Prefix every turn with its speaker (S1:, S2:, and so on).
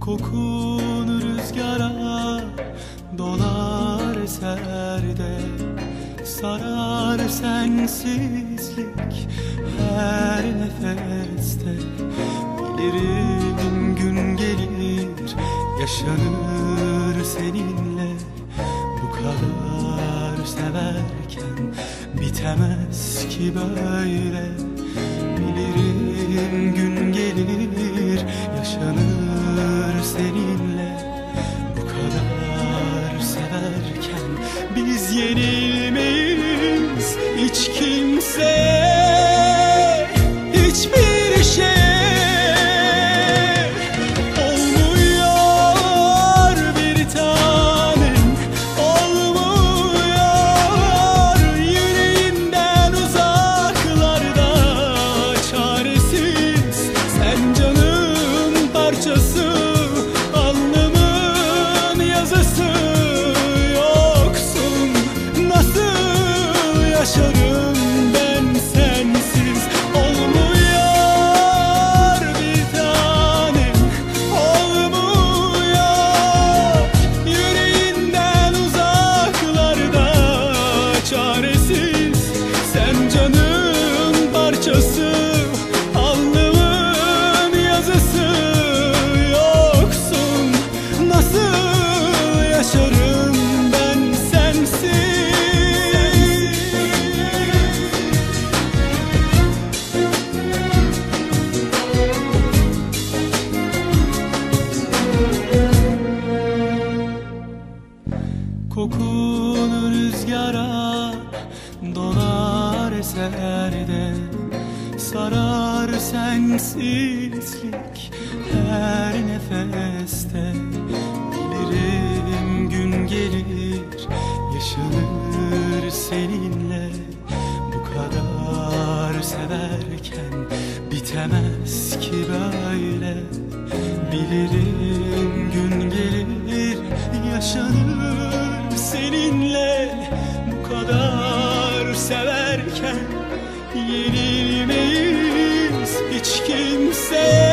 S1: Kokun rüzgara dolar eserde Sarar sensizlik her nefeste. Bilirim gün gelir yaşanır seninle. Bu kadar severken bitemez ki böyle. Bilirim gün Kokun rüzgara dolar eserde. Sarar sensizlik her nefeste. Bilirim gün gelir yaşanır seninle. Bu kadar severken bitemez ki böyle. Bilirim giderken yenilmeyiz hiç kimseye.